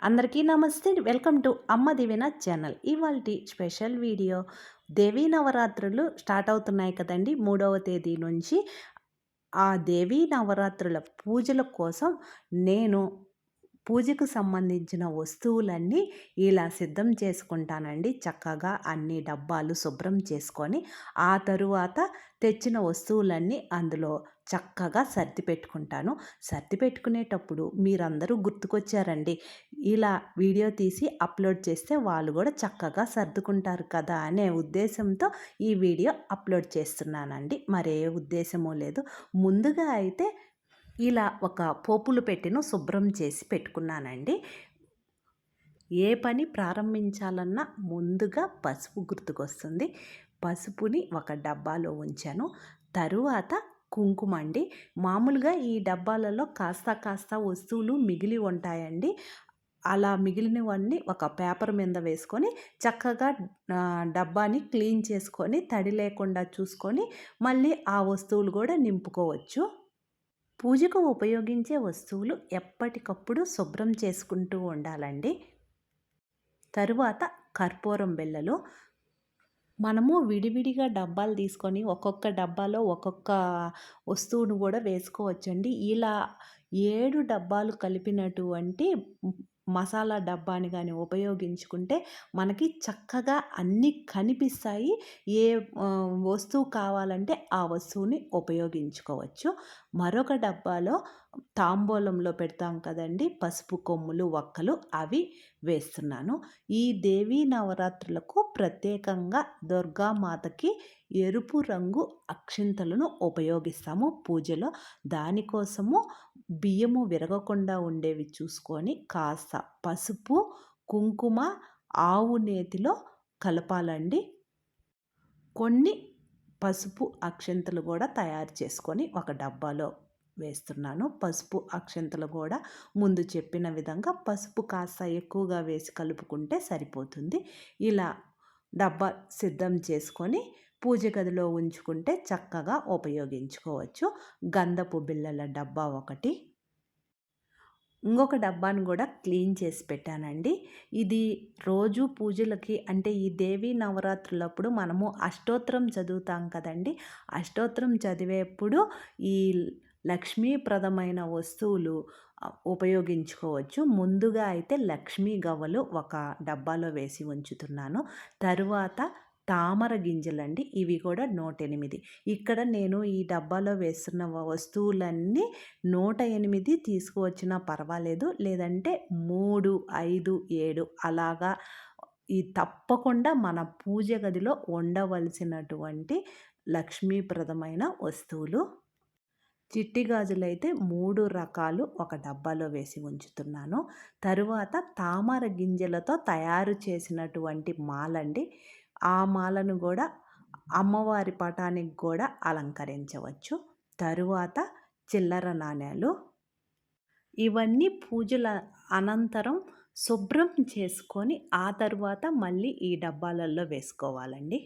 అందరికీ నమస్తే. Welcome to అమ్మ దివిన ఛానల్. ఇవాళ స్పెషల్ వీడియో. దేవీ నవరాత్రులు స్టార్ట్ అవుతున్నాయి కదండి మూడవ తేదీ నుంచి. ఆ దేవీ నవరాత్రుల పూజల కోసం నేను పూజకు సంబంధించిన వస్తువులన్నీ ఇలా సిద్ధం చేసుకుంటానండి. చక్కగా అన్ని డబ్బాలు శుభ్రం చేసుకొని ఆ తరువాత తెచ్చిన వస్తువులన్నీ అందులో చక్కగా సర్ది పెట్టుకుంటాను. సర్ది పెట్టుకునేటప్పుడు మీరందరూ గుర్తుకొచ్చారండి. ఇలా వీడియో తీసి అప్లోడ్ చేస్తే వాళ్ళు కూడా చక్కగా సర్దుకుంటారు కదా అనే ఉద్దేశంతో ఈ వీడియో అప్లోడ్ చేస్తున్నానండి. మరే ఉద్దేశమూ లేదు. ముందుగా అయితే ఇలా ఒక పోపులు పెట్టిను శుభ్రం చేసి పెట్టుకున్నానండి. ఏ పని ప్రారంభించాలన్నా ముందుగా పసుపు గుర్తుకొస్తుంది. పసుపుని ఒక డబ్బాలో ఉంచాను. తరువాత కుంకుమ అండి. మామూలుగా ఈ డబ్బాలలో కాస్త కాస్త వస్తువులు మిగిలి ఉంటాయండి. అలా మిగిలినవన్నీ ఒక పేపర్ మీద వేసుకొని చక్కగా డబ్బాని క్లీన్ చేసుకొని తడి లేకుండా చూసుకొని మళ్ళీ ఆ వస్తువులు కూడా నింపుకోవచ్చు. పూజకు ఉపయోగించే వస్తువులు ఎప్పటికప్పుడు శుభ్రం చేసుకుంటూ ఉండాలండి. తరువాత కర్పూరం బిళ్ళలు మనము విడివిడిగా డబ్బాలు తీసుకొని ఒక్కొక్క డబ్బాలో ఒక్కొక్క వస్తువును కూడా వేసుకోవచ్చండి. ఇలా ఏడు డబ్బాలు కలిపినటువంటి మసాలా డబ్బాని కానీ ఉపయోగించుకుంటే మనకి చక్కగా అన్నీ కనిపిస్తాయి. ఏ వస్తువు కావాలంటే ఆ వస్తువుని ఉపయోగించుకోవచ్చు. మరొక డబ్బాలో తాంబూలంలో పెడతాం కదండి పసుపు కొమ్ములు ఒక్కలు అవి వేస్తున్నాను. ఈ దేవీ నవరాత్రులకు ప్రత్యేకంగా దుర్గామాతకి ఎరుపు రంగు అక్షింతలను ఉపయోగిస్తాము. పూజలో దానికోసము బియ్యము విరగకుండా ఉండేవి చూసుకొని కాస్త పసుపు కుంకుమ ఆవు నేతిలో కలపాలండి. కొన్ని పసుపు అక్షంతలు కూడా తయారు చేసుకొని ఒక డబ్బాలో వేస్తున్నాను. పసుపు అక్షంతలు కూడా ముందు చెప్పిన విధంగా పసుపు కాస్త ఎక్కువగా వేసి కలుపుకుంటే సరిపోతుంది. ఇలా డబ్బా సిద్ధం చేసుకొని పూజ గదిలో ఉంచుకుంటే చక్కగా ఉపయోగించుకోవచ్చు. గంధపు బిళ్ళల డబ్బా ఒకటి. ఇంకొక డబ్బాను కూడా క్లీన్ చేసి పెట్టానండి. ఇది రోజు పూజలకి అంటే ఈ దేవి నవరాత్రులప్పుడు మనము అష్టోత్తరం చదువుతాం కదండి. అష్టోత్తరం చదివేప్పుడు ఈ లక్ష్మీప్రదమైన వస్తువులు ఉపయోగించుకోవచ్చు. ముందుగా అయితే లక్ష్మీ గవ్వలు ఒక డబ్బాలో వేసి ఉంచుతున్నాను. తరువాత తామర గింజలండి. ఇవి కూడా నూట ఎనిమిది ఇక్కడ నేను ఈ డబ్బాలో వేస్తున్న వస్తువులన్నీ నూట ఎనిమిది తీసుకువచ్చినా పర్వాలేదు. లేదంటే మూడు ఐదు ఏడు అలాగా ఈ తప్పకుండా మన పూజ గదిలో ఉండవలసినటువంటి లక్ష్మీప్రదమైన వస్తువులు. చిట్టి గాజులైతే మూడు రకాలు ఒక డబ్బాలో వేసి ఉంచుతున్నాను. తరువాత తామర గింజలతో తయారు చేసినటువంటి మాలండి. ఆ మాలను కూడా అమ్మవారి పటానికి కూడా అలంకరించవచ్చు. తరువాత చిల్లర నాణ్యాలు ఇవన్నీ పూజల అనంతరం శుభ్రం చేసుకొని ఆ తరువాత మళ్ళీ ఈ డబ్బాలలో వేసుకోవాలండి.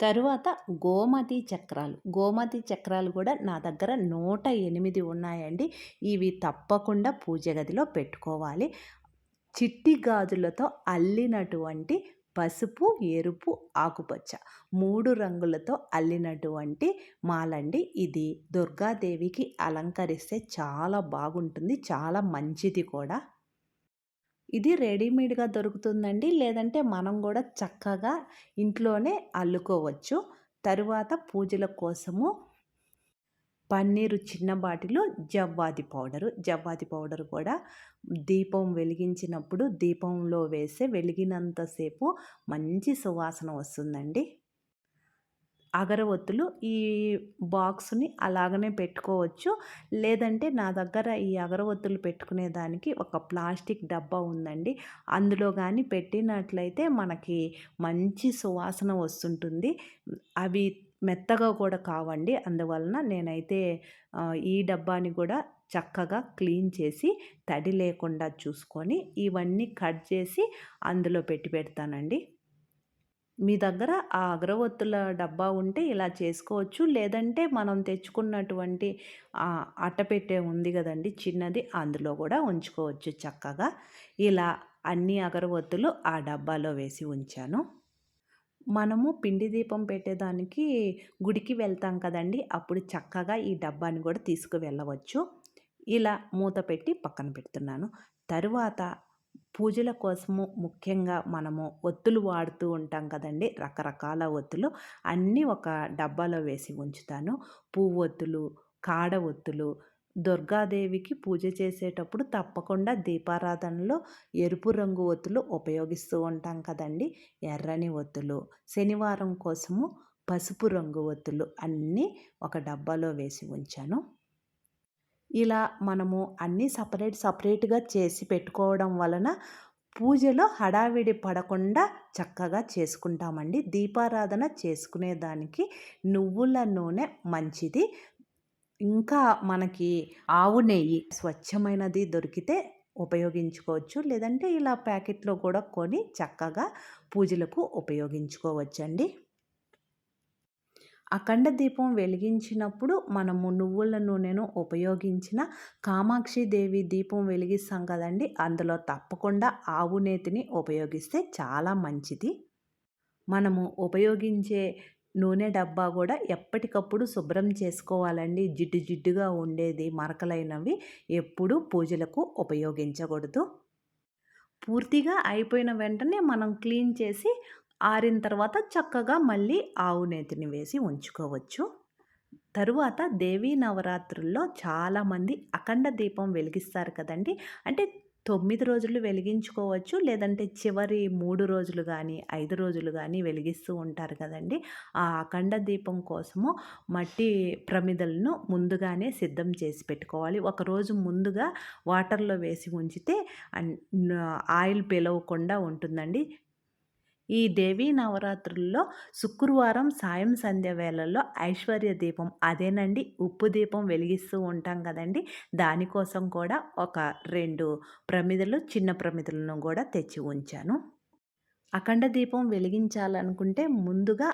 తరువాత గోమతి చక్రాలు. గోమతి చక్రాలు కూడా నా దగ్గర నూట ఎనిమిది ఉన్నాయండి. ఇవి తప్పకుండా పూజ గదిలో పెట్టుకోవాలి. చిట్టి గాజులతో అల్లినటువంటి పసుపు ఎరుపు ఆకుపచ్చ మూడు రంగులతో అల్లినటువంటి మాలండి ఇది. దుర్గాదేవికి అలంకరిస్తే చాలా బాగుంటుంది చాలా మంచిది కూడా. ఇది రెడీమేడ్గా దొరుకుతుందండి లేదంటే మనం కూడా చక్కగా ఇంట్లోనే అల్లుకోవచ్చు. తరువాత పూజల కోసము పన్నీరు చిన్న బాటిలో జవ్వాది పౌడరు. జవ్వాది పౌడర్ కూడా దీపం వెలిగించినప్పుడు దీపంలో వేస్తే వెలిగినంతసేపు మంచి సువాసన వస్తుందండి. అగరవత్తులు ఈ బాక్స్ని అలాగనే పెట్టుకోవచ్చు. లేదంటే నా దగ్గర ఈ అగరవత్తులు పెట్టుకునే దానికి ఒక ప్లాస్టిక్ డబ్బా ఉందండి. అందులో కానీ పెట్టినట్లయితే మనకి మంచి సువాసన వస్తుంటుంది. అవి మెత్తగా కూడా కావండి అందువలన నేనైతే ఈ డబ్బాని కూడా చక్కగా క్లీన్ చేసి తడి లేకుండా చూసుకొని ఇవన్నీ కట్ చేసి అందులో పెట్టి పెడతానండి మీ దగ్గర ఆ అగరవత్తుల డబ్బా ఉంటే ఇలా చేసుకోవచ్చు. లేదంటే మనం తెచ్చుకున్నటువంటి అట్టపెట్టే ఉంది కదండి చిన్నది అందులో కూడా ఉంచుకోవచ్చు చక్కగా. ఇలా అన్ని అగరవత్తులు ఆ డబ్బాలో వేసి ఉంచాను. మనము పిండి దీపం పెట్టేదానికి గుడికి వెళ్తాం కదండీ! అప్పుడు చక్కగా ఈ డబ్బాని గూడా తీసుకువెళ్ళవచ్చు. ఇలా మూత పెట్టి పక్కన పెడుతున్నాను. తరువాత పూజల కోసము ముఖ్యంగా మనము ఒత్తులు వాడుతూ ఉంటాం కదండీ! రకరకాల ఒత్తులు అన్నీ ఒక డబ్బాలో వేసి ఉంచుతాను. పువ్వొత్తులు, కాడ ఒత్తులు, దుర్గాదేవికి పూజ చేసేటప్పుడు తప్పకుండా దీపారాధనలో ఎరుపు రంగు ఒత్తులు ఉపయోగిస్తూ ఉంటాం కదండీ! ఎర్రని ఒత్తులు, శనివారం కోసము పసుపు రంగు ఒత్తులు అన్నీ ఒక డబ్బాలో వేసి ఉంచాను. ఇలా మనము అన్నీ సపరేట్ సపరేట్‌గా చేసి పెట్టుకోవడం వలన పూజలో హడావిడి పడకుండా చక్కగా చేసుకుంటామండి. దీపారాధన చేసుకునేదానికి నువ్వుల నూనె మంచిది. ఇంకా మనకి ఆవు నెయ్యి స్వచ్ఛమైనది దొరికితే ఉపయోగించుకోవచ్చు. లేదంటే ఇలా ప్యాకెట్‌లో కూడా కొని చక్కగా పూజలకు ఉపయోగించుకోవచ్చండి. అఖండ దీపం వెలిగించినప్పుడు మనము నువ్వుల నూనెను ఉపయోగించిన కామాక్షి దేవి దీపం వెలిగిస్తాం కదండీ! అందులో తప్పకుండా ఆవు నేతిని ఉపయోగిస్తే చాలా మంచిది. మనము ఉపయోగించే నూనె డబ్బా కూడా ఎప్పటికప్పుడు శుభ్రం చేసుకోవాలండి. జిడ్డు జిడ్డుగా ఉండేది మరకలైనవి ఎప్పుడూ పూజలకు ఉపయోగించకూడదు. పూర్తిగా అయిపోయిన వెంటనే మనం క్లీన్ చేసి ఆరిన తర్వాత చక్కగా మళ్ళీ ఆవు నేతిని వేసి ఉంచుకోవచ్చు. తరువాత దేవీ నవరాత్రుల్లో చాలామంది అఖండ దీపం వెలిగిస్తారు కదండీ! అంటే తొమ్మిది రోజులు వెలిగించుకోవచ్చు. లేదంటే చివరి మూడు రోజులు కానీ ఐదు రోజులు కానీ వెలిగిస్తూ ఉంటారు కదండీ! ఆ అఖండ దీపం కోసము మట్టి ప్రమిదలను ముందుగానే సిద్ధం చేసి పెట్టుకోవాలి. ఒకరోజు ముందుగా వాటర్‌లో వేసి ఉంచితే ఆయిల్ పిలవకుండా ఉంటుందండి. ఈ దేవీ నవరాత్రుల్లో శుక్రవారం సాయం సంధ్య వేళల్లో ఐశ్వర్య దీపం అదేనండి ఉప్పు దీపం వెలిగిస్తూ ఉంటాం కదండీ! దానికోసం కూడా ఒక రెండు ప్రమిదలు చిన్న ప్రమిదలను కూడా తెచ్చి ఉంచాను. అఖండ దీపం వెలిగించాలనుకుంటే ముందుగా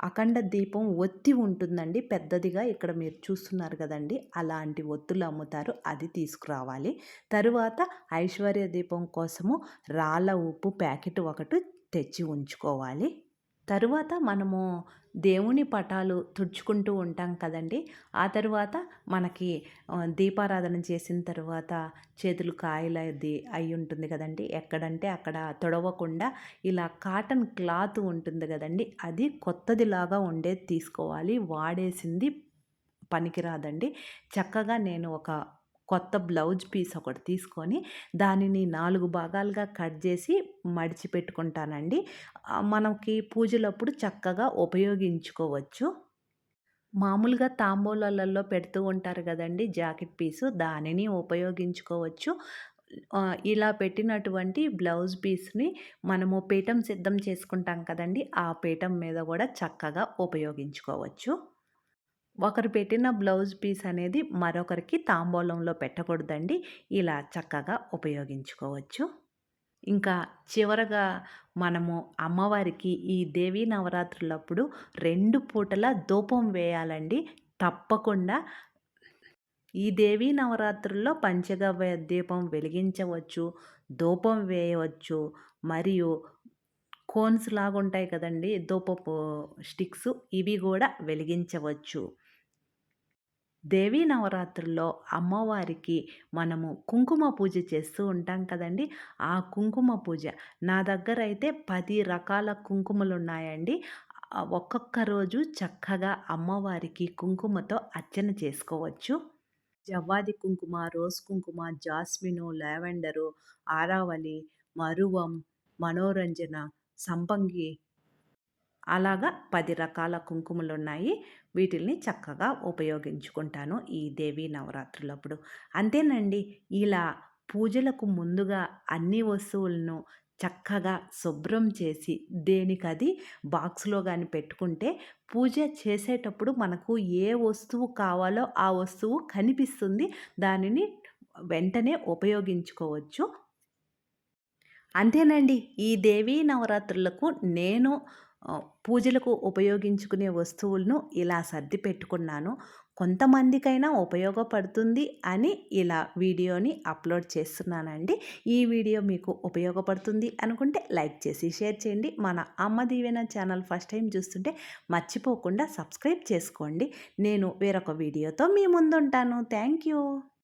అఖండ దీపం ఒత్తి ఉంటుందండి పెద్దదిగా ఇక్కడ మీరు చూస్తున్నారు కదండి అలాంటి ఒత్తులు అమ్ముతారు. అది తీసుకురావాలి. తరువాత ఐశ్వర్య దీపం కోసము రాళ్ళ ఉప్పు ప్యాకెట్ ఒకటి తెచ్చి ఉంచుకోవాలి. తరువాత మనము దేవుని పటాలు తుడుచుకుంటూ ఉంటాం కదండీ! ఆ తరువాత మనకి దీపారాధన చేసిన తరువాత చేతులు కాయలది ఉంటుంది కదండి ఎక్కడంటే అక్కడ తొడవకుండా ఇలా కాటన్ క్లాత్ ఉంటుంది కదండి అది కొత్తదిలాగా ఉండేది తీసుకోవాలి. వాడేసింది పనికిరాదండి. చక్కగా నేను ఒక కొత్త బ్లౌజ్ పీస్ ఒకటి తీసుకొని దానిని నాలుగు భాగాలుగా కట్ చేసి మడిచి పెట్టుకుంటానండి. మనకి పూజలప్పుడు చక్కగా ఉపయోగించుకోవచ్చు. మామూలుగా తాంబూలాలలో పెడుతూ ఉంటారు కదండి జాకెట్ పీసు దానిని ఉపయోగించుకోవచ్చు. ఇలా పెట్టినటువంటి బ్లౌజ్ పీస్‌ని మనము పీఠం సిద్ధం చేసుకుంటాం కదండీ! ఆ పీఠం మీద కూడా చక్కగా ఉపయోగించుకోవచ్చు. ఒకరు పెట్టిన బ్లౌజ్ పీస్ అనేది మరొకరికి తాంబూలంలో పెట్టకూడదండి. ఇలా చక్కగా ఉపయోగించుకోవచ్చు. ఇంకా చివరగా మనము అమ్మవారికి ఈ దేవీ నవరాత్రులప్పుడు రెండు పూటల ధూపం వేయాలండి. తప్పకుండా ఈ దేవీ నవరాత్రుల్లో పంచగవ్య దీపం వెలిగించవచ్చు. ధూపం వేయవచ్చు. మరియు కోన్స్ లాగుంటాయి కదండీ! ధూపపు స్టిక్స్ ఇవి కూడా వెలిగించవచ్చు. దేవీ నవరాత్రుల్లో అమ్మవారికి మనము కుంకుమ పూజ చేస్తూ ఉంటాం కదండీ! ఆ కుంకుమ పూజ నా దగ్గర అయితే పది రకాల కుంకుమలున్నాయండి. ఉన్నాయండి ఒక్కొక్క రోజు చక్కగా అమ్మవారికి కుంకుమతో అర్చన చేసుకోవచ్చు. జవ్వాది కుంకుమ, రోజ్ కుంకుమ, జాస్మిను, లావెండరు, ఆరావళి, మరువం, మనోరంజన, సంపంగి అలాగా పది రకాల కుంకుమలున్నాయి. వీటిల్ని చక్కగా ఉపయోగించుకుంటాను ఈ దేవి నవరాత్రులప్పుడు. అంతేనండి. ఇలా పూజలకు ముందుగా అన్ని వస్తువులను చక్కగా శుభ్రం చేసి దేనికది బాక్స్‌లో కానీ పెట్టుకుంటే పూజ చేసేటప్పుడు మనకు ఏ వస్తువు కావాలో ఆ వస్తువు కనిపిస్తుంది. దానిని వెంటనే ఉపయోగించుకోవచ్చు. అంతేనండి ఈ దేవీ నవరాత్రులకు నేను పూజలకు ఉపయోగించుకునే వస్తువులను ఇలా సర్ది పెట్టుకున్నాను. కొంతమందికైనా ఉపయోగపడుతుంది అని ఇలా వీడియోని అప్లోడ్ చేస్తున్నానండి. ఈ వీడియో మీకు ఉపయోగపడుతుంది అనుకుంటే లైక్ చేసి షేర్ చేయండి. మన అమ్మ దీవెన ఛానల్ ఫస్ట్ టైం చూస్తుంటే మర్చిపోకుండా సబ్స్క్రైబ్ చేసుకోండి. నేను వేరొక వీడియోతో మీ ముందుంటాను. Thank you.